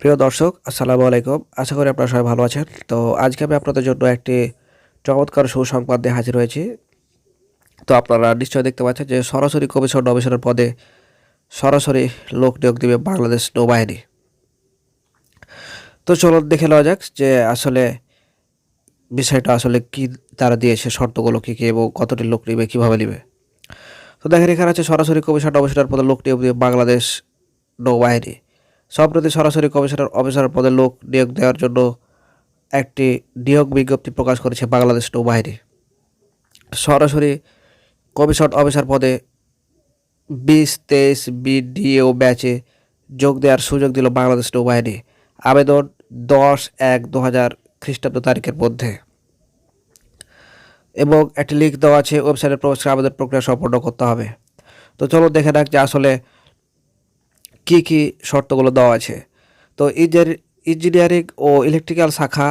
প্রিয় দর্শক, আসসালামু আলাইকুম। আশা করি আপনারা সবাই ভালো আছেন। তো আজকে আমি আপনাদের জন্য একটি চমৎকার সুসংবাদ দিয়ে হাজির হয়েছি। তো আপনারা নিশ্চয়ই দেখতে পাচ্ছেন যে সরাসরি কমিশন অফিসারের পদে সরাসরি লোক নিয়োগ দেবে বাংলাদেশ নৌবাহিনী। তো চলো দেখে নেওয়া যাক যে আসলে বিষয়টা আসলে কি তারা দিয়েছে, শর্তগুলো কী কী এবং কতটি লোক নেবে, কীভাবে নেবে। তো দেখেন, এখানে আছে সরাসরি কমিশন অফিসার পদে লোক নিয়োগ দেবে বাংলাদেশ নৌবাহিনী। সম্প্রতি সরাসরি কমিশনার অফিসার পদে লোক নিয়োগ দেওয়ার জন্য একটি নিয়োগ বিজ্ঞপ্তি প্রকাশ করেছে বাংলাদেশ নৌবাহিনী। সরাসরি কমিশন অফিসার পদে বিশ, তেইশ বিডিও ব্যাচে যোগ দেওয়ার সুযোগ দিল বাংলাদেশ নৌবাহিনী। আবেদন দশ এক দু হাজার খ্রিস্টাব্দ তারিখের মধ্যে। এবং একটি লিঙ্ক দেওয়া আছে, ওয়েবসাইটে প্রবেশ আবেদন প্রক্রিয়া সম্পন্ন করতে হবে। তো চলো দেখে রাখ যে আসলে কি কি শর্তগুলো দেওয়া আছে? তো ইঞ্জিনিয়ারিং ও ইলেকট্রিক্যাল শাখা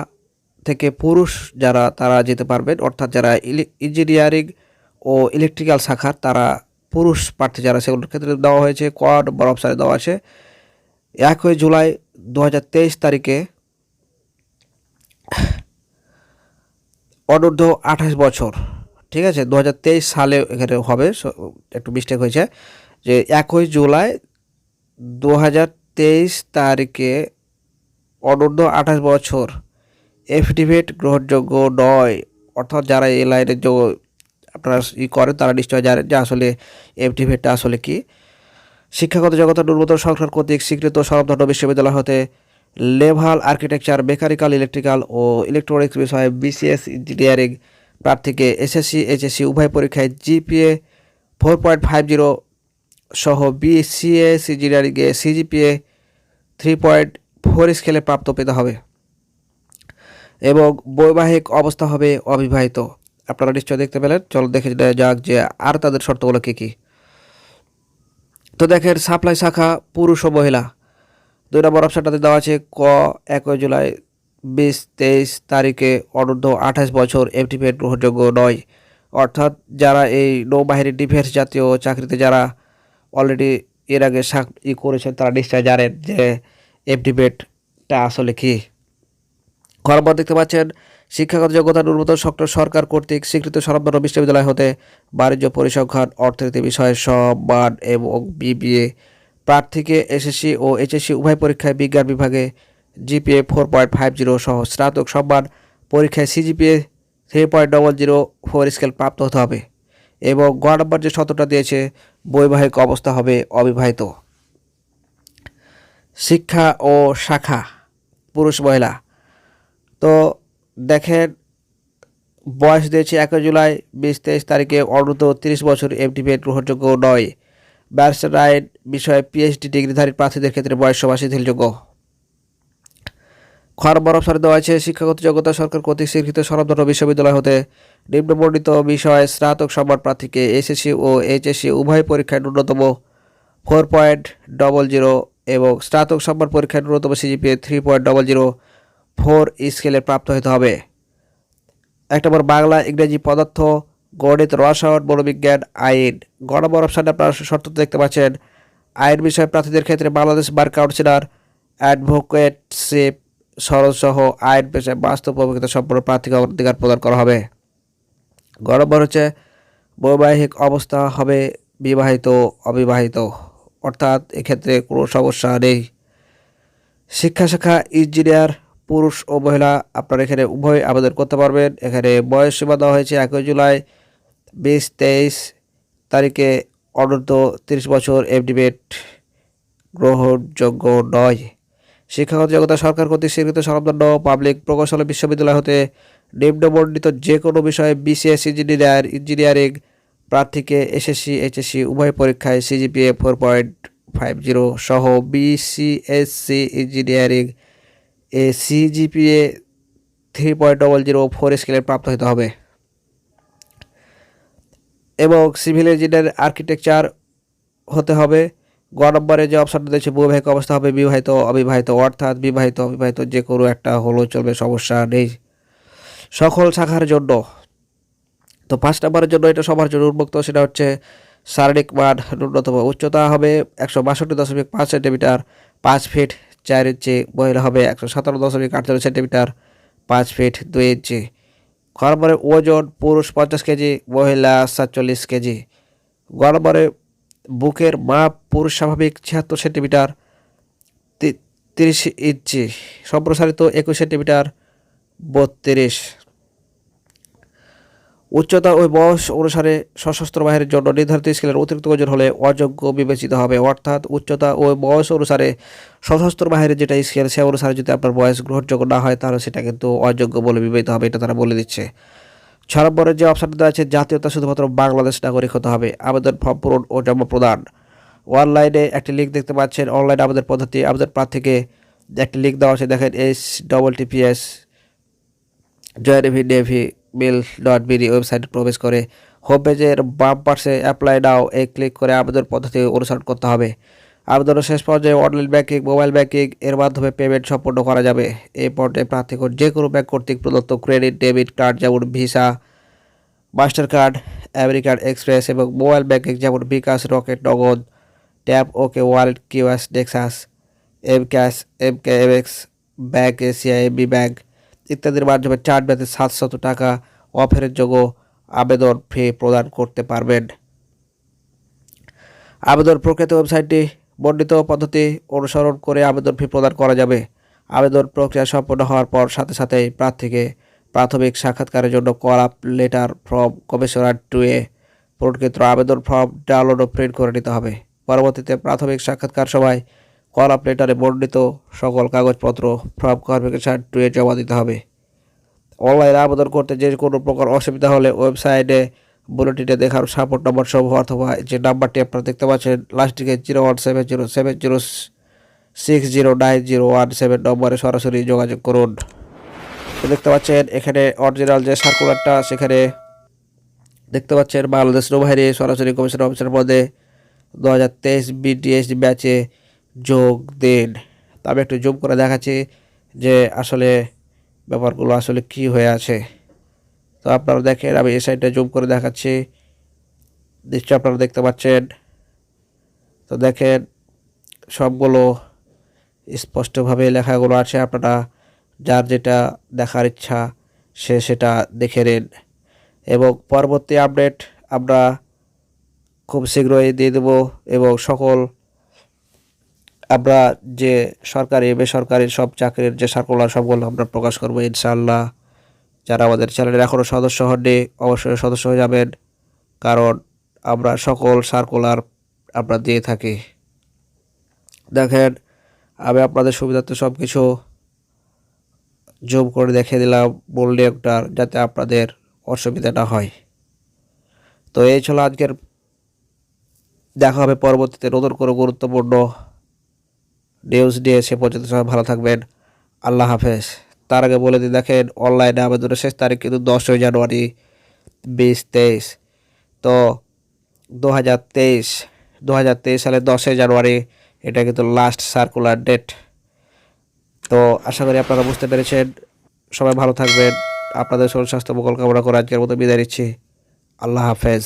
থেকে পুরুষ যারা, তারা যেতে পারবেন, অর্থাৎ যারা ইঞ্জিনিয়ারিং ও ইলেকট্রিক্যাল শাখার, তারা পুরুষ প্রার্থী যারা, সেগুলোর ক্ষেত্রে দেওয়া হয়েছে ক নম্বর অপশানে দেওয়া আছে। একই জুলাই দু হাজার তেইশ তারিখে অনূর্ধ্ব আঠাশ বছর, ঠিক আছে? দু হাজার তেইশ সালে এখানে হবে একটু মিস্টেক হয়েছে, যে একই জুলাই দু হাজার তেইশ তারিখে অনূর্ধ্ব আঠাশ বছর এফিডেভিট গ্রহণযোগ্য নয়। অর্থাৎ যারা এই লাইনের যোগ আপনারা ই করেন, তারা নিশ্চয় জানেন যে আসলে এফিডেভিটটা আসলে কি। শিক্ষাগত জগতে ন্যূনতম সংস্কার কর্তৃক স্বীকৃত সরবধন্য বিশ্ববিদ্যালয় হতে লেভাল আর্কিটেকচার, মেকানিক্যাল, ইলেকট্রিক্যাল ও ইলেকট্রনিক্স বিষয়ে বিসিএস ইঞ্জিনিয়ারিং প্রার্থীকে এসএসসি, এইচএসসি উভয় পরীক্ষায় GPA four point five zero সহ বিসিএস ইঞ্জিনিয়ারিংয়ে সিজিপিএ থ্রি পয়েন্ট ফোর স্কেলে প্রাপ্ত পেতে হবে। এবং বৈবাহিক অবস্থা হবে অবিবাহিত। আপনারা নিশ্চয় দেখতে পেলেন। চলো দেখে যাক যে আর তাদের শর্তগুলো কী কী। তো দেখেন, সাপ্লাই শাখা, পুরুষ ও মহিলা। দুই নম্বর অপশানটাতে দেওয়া আছে ক, একই জুলাই বিশ তেইশ তারিখে অনূর্ধ্ব আঠাশ বছর এফটিফেট গ্রহণযোগ্য নয়। অর্থাৎ যারা এই নৌবাহিনীর ডিফেন্স জাতীয় চাকরিতে যারা অলরেডি এর আগে ই করেছেন তারা নিশ্চয় জানেন যে এফডিবেটটা আসলে কি। খবর দেখতে পাচ্ছেন, শিক্ষাগত যোগ্যতা ন্যূনতম সক্রিয় সরকার কর্তৃক স্বীকৃত সরবরাহ বিশ্ববিদ্যালয় হতে বাণিজ্য পরিসংখ্যান, অর্থনীতি বিষয়ে সম্মান এবং বিবিএ প্রার্থীকে এসএসসি ও এইচএসসি উভয় পরীক্ষায় বিজ্ঞান বিভাগে GPA four point five zero সহ স্নাতক সম্মান পরীক্ষায় CGPA three point double zero four scale প্রাপ্ত হতে হবে। এবং গ নম্বর যে শতটা দিয়েছে, বৈবাহিক অবস্থা হবে অবিবাহিত। শিক্ষা ও শাখা, পুরুষ মহিলা। তো দেখেন, বয়স দিয়েছে একই জুলাই, বিশ তেইশ তারিখে অনূর্ধ্ব তিরিশ বছর এফডিপিএ গ্রহণযোগ্য নয়। ব্যারিস্টার আইন বিষয়ে পিএইচডি ডিগ্রিধারী প্রার্থীদের ক্ষেত্রে বয়স শিথিলযোগ্য খর বরফ সারে দেওয়া আছে শিক্ষাগত যোগ্যতা সরকার কর্তৃক স্বীকৃত সরবধন্য বিশ্ববিদ্যালয় হতে নিম্নবর্ণিত বিষয়ে স্নাতক সম্মান প্রার্থীকে এসএসসি ও এইচএসসি উভয় পরীক্ষায় ন্যূনতম ফোর পয়েন্ট ডবল জিরো এবং স্নাতক সম্মান পরীক্ষায় ন্যূনতম CGPA three point double zero four স্কেলে প্রাপ্ত হতে হবে। এক নম্বর, বাংলা ইংরেজি পদার্থ, গণিত, রসায়ন, মনোবিজ্ঞান, আইন। গণবর অপশানে আপনারা শর্ত দেখতে পাচ্ছেন। আইন বিষয়ে প্রার্থীদের ক্ষেত্রে বাংলাদেশ বার কাউন্সিলর অ্যাডভোকেটশিপ সহ আইন পেশায় বাস্তব অভিজ্ঞতা সম্পন্ন প্রার্থীকে অধিকার প্রদান করা হবে। গণবর হচ্ছে বৈবাহিক অবস্থা হবে বিবাহিত, অবিবাহিত। অর্থাৎ এক্ষেত্রে কোনো সমস্যা নেই। শিক্ষা শাখা ইঞ্জিনিয়ার, পুরুষ ও মহিলা আপনারা এখানে উভয় আবেদন করতে পারবেন। এখানে বয়স সীমা দেওয়া হয়েছে একই জুলাই, বিশ তেইশ তারিখে অনন্ত তিরিশ বছর এফডিবেট গ্রহণযোগ্য নয়। শিক্ষাগত যোগ্যতা সরকার কর্তৃক স্বীকৃত সরবদণ্ড পাবলিক প্রকৌশল বিশ্ববিদ্যালয় হতে নিম্নবর্ণিত যে কোনো বিষয়ে বিসিএস ইঞ্জিনিয়ার ইঞ্জিনিয়ারিং প্রার্থীকে এসএসসি এইচএসসি উভয় পরীক্ষায় CGPA four point five zero সহ বিসিএসসি ইঞ্জিনিয়ারিং এ CGPA three point double zero four স্কেলে প্রাপ্ত হতে হবে। এবং সিভিল ইঞ্জিনিয়ার আর্কিটেকচার হতে হবে গ নম্বরে যে অপশানটা দিয়েছে বৈবাহিক অবস্থা হবে বিবাহিত, অবিবাহিত, অর্থাৎ বিবাহিত, অবিবাহিত যে কোনো একটা হলো, চলবে, সমস্যা নেই। সকল শাখার জন্য। তো পাঁচ নম্বরের জন্য এটা সবার জন্য উন্মুক্ত, সেটা হচ্ছে শারীরিক মান ন্যূনতম উচ্চতা হবে একশো বাষট্টি দশমিক পাঁচ সেন্টিমিটার, পাঁচ ফিট চার ইঞ্চি, মহিলা হবে একশো সাতান্ন দশমিক আটচল্লিশ সেন্টিমিটার, পাঁচ ফিট দুই ইঞ্চি। গড়বরের ওজন পুরুষ পঞ্চাশ কেজি, মহিলা সাতচল্লিশ কেজি। গড়বরে বুকের মাপ, পুরুষ স্বাভাবিক ছিয়াত্তর সেন্টিমিটার তিরিশ ইঞ্চি, সম্প্রসারিত একুশ সেন্টিমিটার, বত্রিশ। উচ্চতা ও বয়স অনুসারে সশস্ত্র বাহিনীর জন্য নির্ধারিত স্কেলের অতিরিক্ত ওজন হলে অযোগ্য বিবেচিত হবে। অর্থাৎ উচ্চতা ও বয়স অনুসারে সশস্ত্র বাহিনীর যেটা স্কেল, সে অনুসারে যদি আপনার বয়স গ্রহণযোগ্য না হয়, তাহলে সেটা কিন্তু অযোগ্য বলে বিবেচিত হবে, এটা তারা বলে দিচ্ছে। ছ নম্বরের যে অপশানটা দেওয়া আছে জাতীয়তা শুধুমাত্র বাংলাদেশ নাগরিক হতে হবে। আবেদন ফর্ম পূরণ ও জমা প্রদান। অনলাইনে একটি লিঙ্ক দেখতে পাচ্ছেন। অনলাইন আবেদন পদ্ধতি, আবেদন প্রার্থীকে একটি লিঙ্ক দেওয়া আছে। দেখেন H double TPS join navy navy mail dot BD ওয়েবসাইটে প্রবেশ করে। হোম পেজের বাম পাশে অ্যাপ্লাই নাও এই ক্লিক করে আবেদন পদ্ধতি অনুসরণ করতে হবে। আবেদনের শেষ পর্যায়ে অনলাইন ব্যাংকিং, মোবাইল ব্যাংকিং এর মাধ্যমে পেমেন্ট সম্পন্ন করা যাবে। এই পর্যায়ে প্রার্থীগণ যে কোনো ব্যাংক কর্তৃক প্রদত্ত ক্রেডিট, ডেবিট কার্ড যেমন Visa Mastercard American Express এবং মোবাইল ব্যাংকিং যেমন bKash, Rocket, Nagad Tap OK, wallet, QS, Nexus M Cash M K M X Bank Asia MB Bank ইত্যাদির মাধ্যমে চার ব্যাতে সাতশত টাকা অফারের যোগ্য আবেদন ফি প্রদান করতে পারবেন। আবেদন প্রকৃত ওয়েবসাইটটি বর্ণিত পদ্ধতি অনুসরণ করে আবেদন ফি প্রদান করা যাবে। আবেদন প্রক্রিয়া সম্পন্ন হওয়ার পর সাথে সাথে প্রার্থীকে প্রাথমিক সাক্ষাৎকারের জন্য up letter from commissioner to a প্রকৃত আবেদন ফর্ম ডাউনলোড ও প্রিন্ট করে নিতে হবে। পরবর্তীতে প্রাথমিক সাক্ষাৎকার সময় কল আপ লেটারে বর্ণিত সকল কাগজপত্র ফর্ম কনফিগেশন টু এ জমা দিতে হবে। অনলাইনে আবেদন করতে যে কোনো প্রকার অসুবিধা হলে ওয়েবসাইটে বুলেটিনে দেখার সাপোর্ট নম্বর সমূহ অথবা যে নাম্বারটি আপনারা দেখতে পাচ্ছেন লাস্টটিকে zero one seven zero seven zero six zero nine zero one seven নম্বরে সরাসরি যোগাযোগ করুন। দেখতে পাচ্ছেন, এখানে অরিজিনাল যে সার্কুলারটা সেখানে দেখতে পাচ্ছেন বাংলাদেশ নৌবাহিনী সরাসরি কমিশন অফিসের পদে দু হাজার তেইশ বিটিএস ব্যাচে যোগ দিন। তো আমি একটু জুম করে দেখাচ্ছি যে আসলে ব্যাপারগুলো আসলে কি হয়ে আছে। তো আপনারা দেখেন, আমি এই সাইডটা জুম করে দেখাচ্ছি। নিশ্চয় আপনারা দেখতে পাচ্ছেন। তো দেখেন, সবগুলো স্পষ্টভাবে লেখাগুলো আছে, আপনারা যার যেটা দেখার ইচ্ছা, সে সেটা দেখে নিন। এবং পরবর্তী আপডেট আমরা খুব শীঘ্রই দিয়ে দেব এবং সকল আমরা যে সরকারি, বেসরকারি সব চাকরির যে সার্কুলার সবগুলো আমরা প্রকাশ করব, ইনশাআল্লাহ। যারা আমাদের চ্যানেলের এখনও সদস্য হননি, অবশ্যই সদস্য হয়ে যাবেন। কারণ আমরা সকল সার্কুলার আমরা দিয়ে থাকি। দেখেন, আমি আপনাদের সুবিধার্থে সব কিছু জুম করে দেখে দিলাম মূল নিয়োগটার যাতে আপনাদের অসুবিধা না হয়। তো এই ছিল আজকের দেখা হবে পরবর্তীতে নতুন করে গুরুত্বপূর্ণ নিউজ নিয়ে, সে পর্যন্ত সবাই ভালো থাকবেন। আল্লাহ হাফেজ। তার আগে বলে দিই, দেখেন অনলাইনে আবেদনের শেষ তারিখ কিন্তু দশই জানুয়ারি বিশ তেইশ। তো দু হাজার তেইশ দু হাজার তেইশ সালের দশই জানুয়ারি, এটা কিন্তু লাস্ট সার্কুলার ডেট তো আশা করি আপনারা বুঝতে পেরেছেন। সবাই ভালো থাকবেন। আপনাদের শরীর স্বাস্থ্য মঙ্গল কামনা করে আজকের মতো বিদায় নিচ্ছি। আল্লাহ হাফেজ।